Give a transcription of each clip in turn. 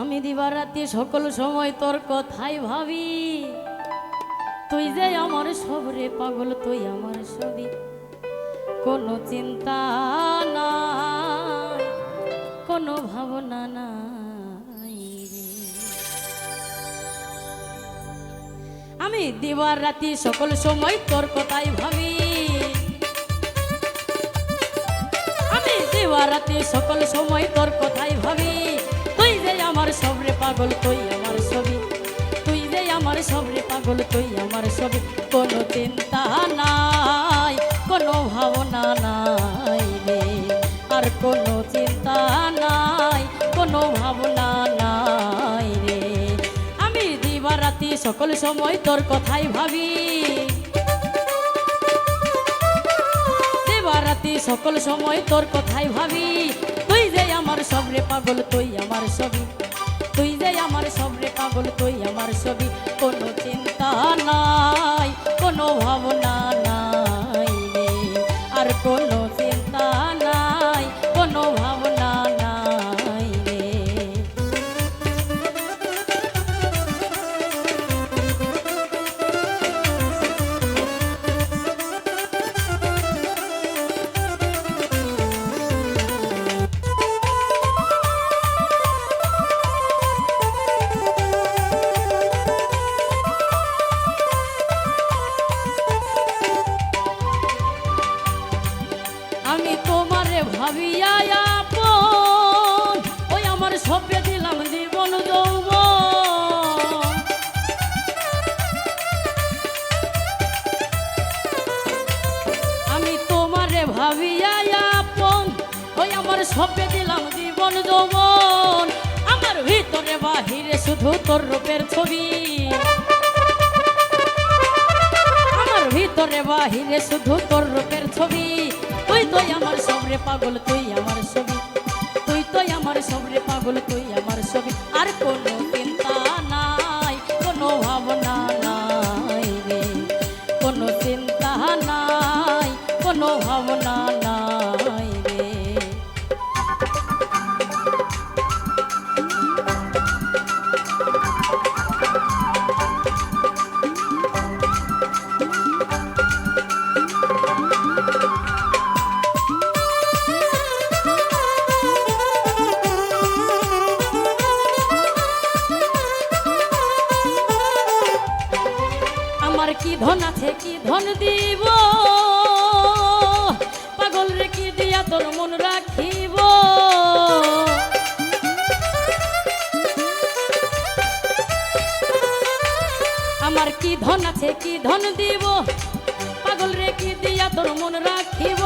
আমি দিবারাতি সকল সময় তোর কথাই ভাবি। তুই যে আমার সবরে পাগল, তুই আমার ছবি কোনো চিন্তা নাই, কোনো ভাবনা রে। আমি দিবার রাতি সকল সময় তোর কথাই ভাবি। আমি দিবার রাতি সকল সময় তোর কথাই ভাবি। আমার সবরে পাগল তুই আমার ছবি। তুই যে আমার সবরে পাগল তুই আমার ছবি। কোনো চিন্তা নাই, কোনো ভাবনা নাই রে। আর কোনো চিন্তা নাই, কোনো ভাবনা নাই রে। আমি দিবার রাতি সকল সময় তোর কথাই ভাবি। রাতি সকল সময় তোর কথাই ভাবি। তুই আমার আমার সবরে পাগল, তুই আমার ছবি। তুই যে আমার সবরে পাগল, তুই আমার ছবি। আমি তোমারে ভাবিয়া আপন। ওই আমার সভ্যে দিলাম জীবন যৌব আমি তোমারে ভাবিয়া আপন। ওই আমার সভ্যে দিলাম জীবন যৌবন। আমার ভিতরে বাহিরে শুধু তোর রূপের ছবি। ভিতরে বাহিরে শুধু তোর রূপের ছবি। তুই আমার সবরে পাগল, তুই আমার ছবি। তুই তো আমার সবরে পাগল, তুই আমার ছবি। আর কোনো আছে কি ধন দিব? পাগল রে, কি দিয়া তোর মন রাখিব?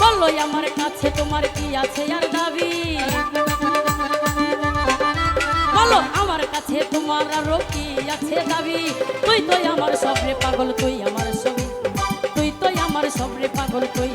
বলো আমার কাছে তোমার কি আছে আর দাবি? বলো আমার কাছে তোমার আরও কি আছে দাবি? তুই তো আমার সবরে পাগল, তুই আমার ছবি তুই তো আমার সবরে পাগল, তুই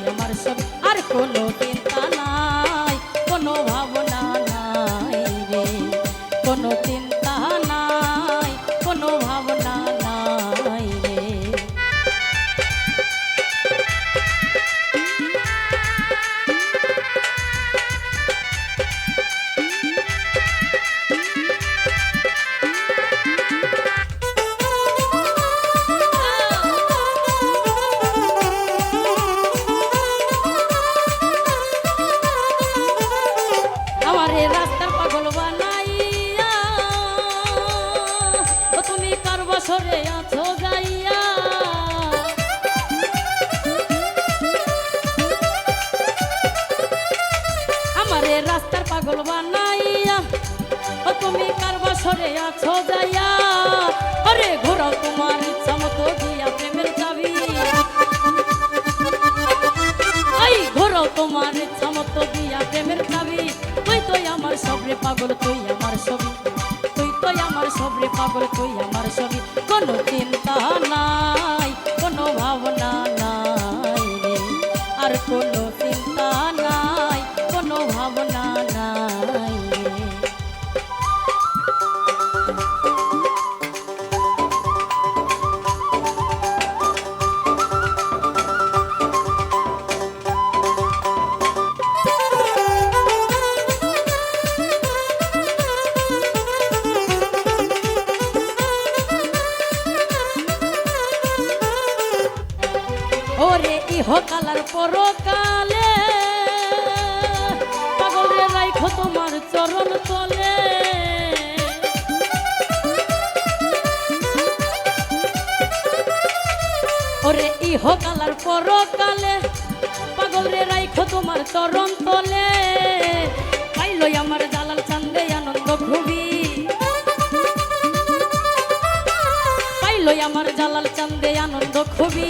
বছরে আছো যাইয়া। আরে ঘোরাও তোমার ইচ্ছা মতো দিয়া প্রেমের চাবি। আই ঘোরো তোমার ইচ্ছা মতো দিয়া প্রেমের চাবি। তুই তো আমার সবরে পাগল, তুই আমার সবই তুই তো আমার সবরে পাগল, তুই আমার সবই কোনো চিন্তা নাই। পরকালে পাগল রে রাইখো তোমার চরণ তলে। ওরে ইহ কালার পরকালে পাগল রে রাইখো তোমার চরণ তলে। পাইলই আমার জালাল চান্দে আনন্দ খুবই পাইলই আমার জালাল চান্দে আনন্দ খুবই